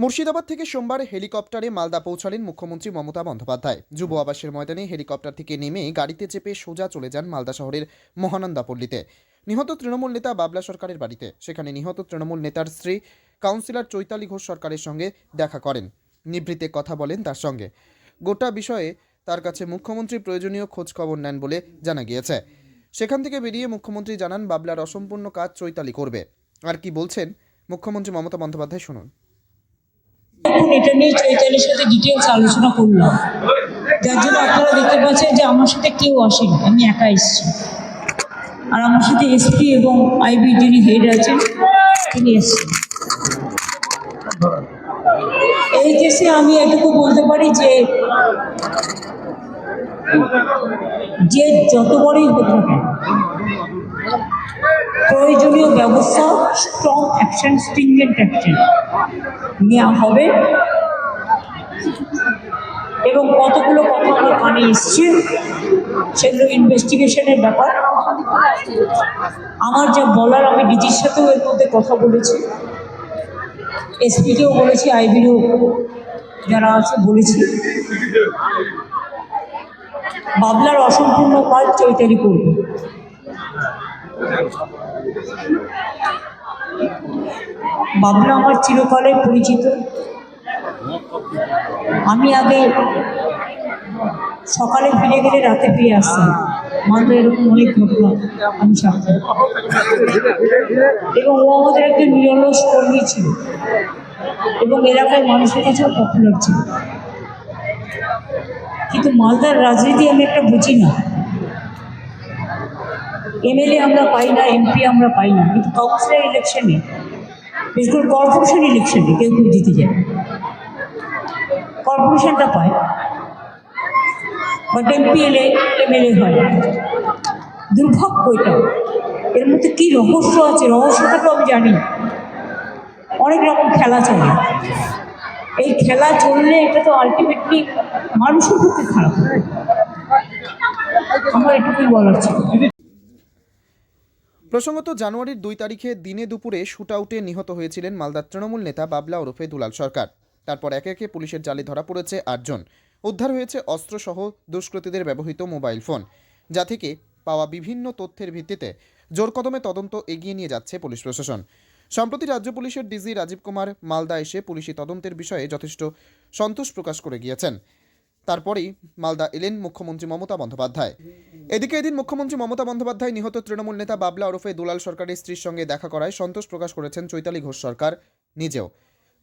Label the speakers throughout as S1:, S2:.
S1: মুর্শিদাবাদ থেকে সোমবার হেলিকপ্টারে মালদা পৌঁছালেন মুখ্যমন্ত্রী মমতা বন্দ্যোপাধ্যায়। যুব আবাসের ময়দানে হেলিকপ্টার থেকে নেমে গাড়িতে চেপে সোজা চলে যান মালদা শহরের মহানন্দা পল্লীতে নিহত তৃণমূল নেতা বাবলা সরকারের বাড়িতে। সেখানে নিহত তৃণমূল নেতার স্ত্রী, কাউন্সিলর চৈতালি ঘোষ সরকারের সঙ্গে দেখা করেন। নিভৃতে কথা বলেন তার সঙ্গে। গোটা বিষয়ে তার কাছে মুখ্যমন্ত্রী প্রয়োজনীয় খোঁজ খবর নেন বলে জানা গিয়েছে। সেখান থেকে বেরিয়ে মুখ্যমন্ত্রী জানান, বাবলার অসম্পূর্ণ কাজ চৈতালি করবে। আর কি বলছেন মুখ্যমন্ত্রী মমতা বন্দ্যোপাধ্যায় শুনুন।
S2: এখন এটা নিয়ে চৈতালির সাথে ডিটেলস আলোচনা করলাম। যার জন্য আপনারা দেখতে পাচ্ছেন যে আমার সাথে কেউ আসেনি, আমি একা এসেছি। আর আমার সাথে এসপি এবং আইবি যিনি হেড আছেন, তিনি এসেছেন। এই কেসে আমি এটুকু বলতে পারি যে যে যত বড়ই হোক না প্রয়োজনীয় ব্যবস্থা স্ট্রং অ্যাকশন স্ট্রিংজেন্ট অ্যাকশন নেওয়া হবে। এবং কতগুলো কথা আমার কানে এসছে, সেগুলো ইনভেস্টিগেশনের ব্যাপার। আমার যা বলার, আমি ডিজির সাথেও এর মধ্যে কথা বলেছি। এসপিকেও বলেছি আইবিরও যারা আছে বলেছি। বাবলার অসম্পূর্ণ কাজ চৈতালি করবে। বাবলা আমার চিরকালে পরিচিত। আমি আগে সকালে ফিরে গেলে রাতে ফিরে আসতাম। মাত্র এরকম অনেক ঘটনা আমি সাথে এবং ও আমাদের একজন নিরলস কর্মী ছিল। এবং এলাকায় মানুষের কাছেও পপুলার ছিল। কিন্তু মালদার রাজনীতি আমি একটা বুঝি না। এমএলএ আমরা পাই না এমপি আমরা পাই না, কিন্তু কাউন্সিলর ইলেকশনে বিশেষ করে কর্পোরেশন ইলেকশনে কেউ কেউ জিতে যায়। কর্পোরেশনটা পায় বাট এমপি এলে এমএলএ হয়। দুর্ভাগ্য এটা। এর মধ্যে কী রহস্য আছে? রহস্যটা তো আমি জানি অনেক রকম খেলা চলে। এই খেলা চললে এটা তো আলটিমেটলি মানুষের পক্ষে খারাপ আমার এটুকুই বলার ছিল।
S1: প্রসঙ্গত, জানুয়ারির দুই তারিখে দিনে দুপুরে শুট আউটে নিহত হয়েছিলেন মালদার তৃণমূল নেতা বাবলা ওরফে দুলাল সরকার। তারপর একে একে পুলিশের জালে ধরা পড়েছে আটজন। উদ্ধার হয়েছে অস্ত্রসহ দুষ্কৃতীদের ব্যবহৃত মোবাইল ফোন, যা থেকে পাওয়া বিভিন্ন তথ্যের ভিত্তিতে জোর কদমে তদন্ত এগিয়ে নিয়ে যাচ্ছে পুলিশ প্রশাসন। সম্প্রতি রাজ্য পুলিশের ডিজি রাজীব কুমার মালদা এসে পুলিশি তদন্তের বিষয়ে যথেষ্ট সন্তোষ প্রকাশ করে গিয়েছেন। তারপরেই মালদা এলেন মুখ্যমন্ত্রী মমতা বন্দ্যোপাধ্যায়। এদিকে এদিন মুখ্যমন্ত্রী মমতা বন্দ্যোপাধ্যায় নিহত তৃণমূল নেতা বাবলা ওরফে দুলাল সরকারের স্ত্রীর সঙ্গে দেখা করায় সন্তোষ প্রকাশ করেছেন চৈতালি ঘোষ সরকার নিজেও।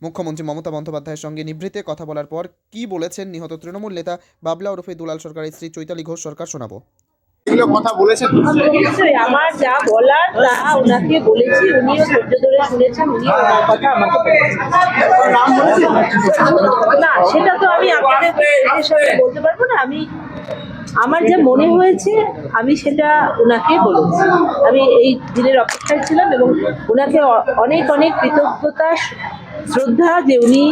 S1: মুখ্যমন্ত্রী মমতা বন্দ্যোপাধ্যায়ের সঙ্গে নিভৃতে কথা বলার পর কি বলেছেন নিহত তৃণমূল নেতা বাবলা ওরফে দুলাল সরকারের স্ত্রী চৈতালি ঘোষ সরকার শোনাবো।
S3: এগুলো কথা বলেছেন?
S4: আমার যা বলার তা ওনাকে বলেছি, উনিও ধৈর্য ধরে শুনেছেন উনি ওনার কথা আমাকে না, সেটা তো আমি আপনাদের বলতে পারব না, আমি, আমার যা মনে হয়েছে, আমি সেটা ওনাকে বলেছি। আমি এই দিনের অপেক্ষায় ছিলাম এবং ওনাকে অনেক অনেক কৃতজ্ঞতা, শ্রদ্ধা যে উনি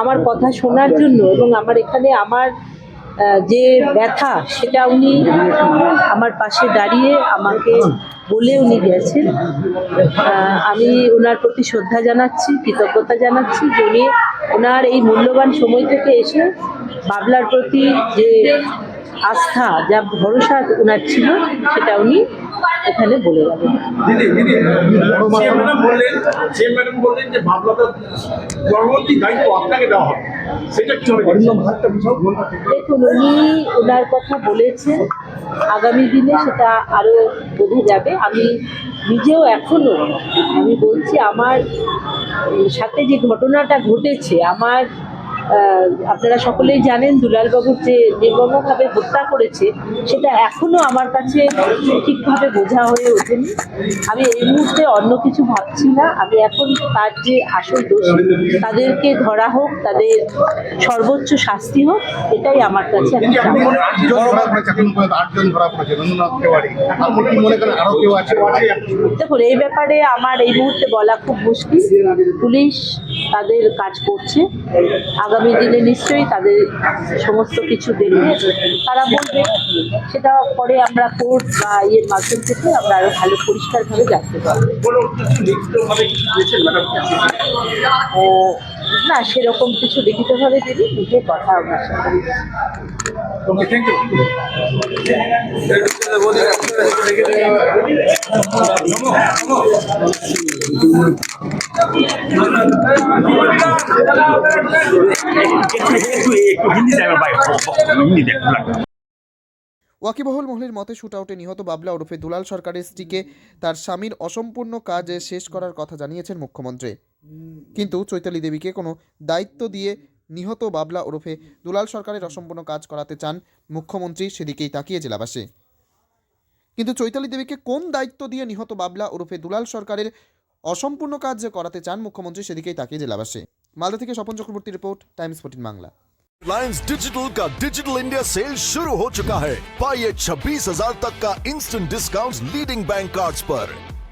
S4: আমার কথা শোনার জন্য এবং আমার এখানে আমার যে ব্যথা, সেটা উনি আমার পাশে দাঁড়িয়ে আমাকে বলে উনি গেছেন। আমি ওনার প্রতি শ্রদ্ধা জানাচ্ছি, কৃতজ্ঞতা জানাচ্ছি যে উনি ওনার এই মূল্যবান সময় থেকে এসে বাবলার প্রতি যে আস্থা যা ভরসা ওনার ছিল সেটা উনি এখানে বলে গেলেন।
S3: দিদি দিদি বললেন সে ম্যাডাম বললেন যে ভাবনাটা পরবর্তী দায়িত্ব আপনাকে দেওয়া হবে। সেটা কি
S4: দেখুন উনি ওনার কথা বলেছেন আগামী দিনে সেটা আরও বোঝা যাবে। আমি নিজেও এখনও আমি বলছি আমার সাথে যে ঘটনাটা ঘটেছে আমার আপনারা সকলেই জানেন দুলালবাবুর যে নির্মমভাবে হত্যা করেছে, সেটা এখনও আমার কাছে ঠিকভাবে বোঝা হয়ে ওঠেনি। আমি এই মুহূর্তে অন্য কিছু ভাবছি না। আমি এখন তার যে আসল দোষী, তাদেরকে ধরা হোক, তাদের সর্বোচ্চ শাস্তি হোক, এটাই আমার কাছে দেখুন, এই ব্যাপারে আমার এই মুহূর্তে বলা খুব মুশকিল। পুলিশ তাদের কাজ করছে। আগামী দিনে নিশ্চয়ই তাদের সমস্ত কিছু দেখে তারা বলবে, সেটা পরে আমরা কোর্ট বা ইয়ের মাধ্যম থেকে আমরা আরও ভালো পরিষ্কারভাবে জানতে পারব। না, সেরকম কিছু লিখিতভাবে দিদি লিখে কথা
S3: থ্যাংক ইউ
S1: ওয়াকিবহুল মহলের মতে শুটআউটে নিহত বাবলা ওরফে দুলাল সরকারের স্ত্রীকে তার স্বামীর অসম্পূর্ণ কাজ শেষ করার কথা জানিয়েছেন মুখ্যমন্ত্রী। কিন্তু চৈতালি দেবীকে কোনো দায়িত্ব দিয়ে নিহত বাবলা ওরফে দুলাল সরকারের অসম্পূর্ণ কাজ করাতে চান মুখ্যমন্ত্রী, সেদিকেই তাকিয়ে জেলাবাসী। কিন্তু চৈতালি দেবীকে কোন দায়িত্ব দিয়ে নিহত বাবলা ওরফে দুলাল সরকারের অসম্পূর্ণ কাজ যে করাতে চান মুখ্যমন্ত্রী সেদিকেই তাকিয়ে জেলাবাসী মালদা থেকে Swapan Chakraborty report Times fourteen Bangla
S5: Reliance Digital का डिजिटल इंडिया सेल शुरू हो चुका है पाइए छब्बीस हजार तक का instant discount leading bank cards पर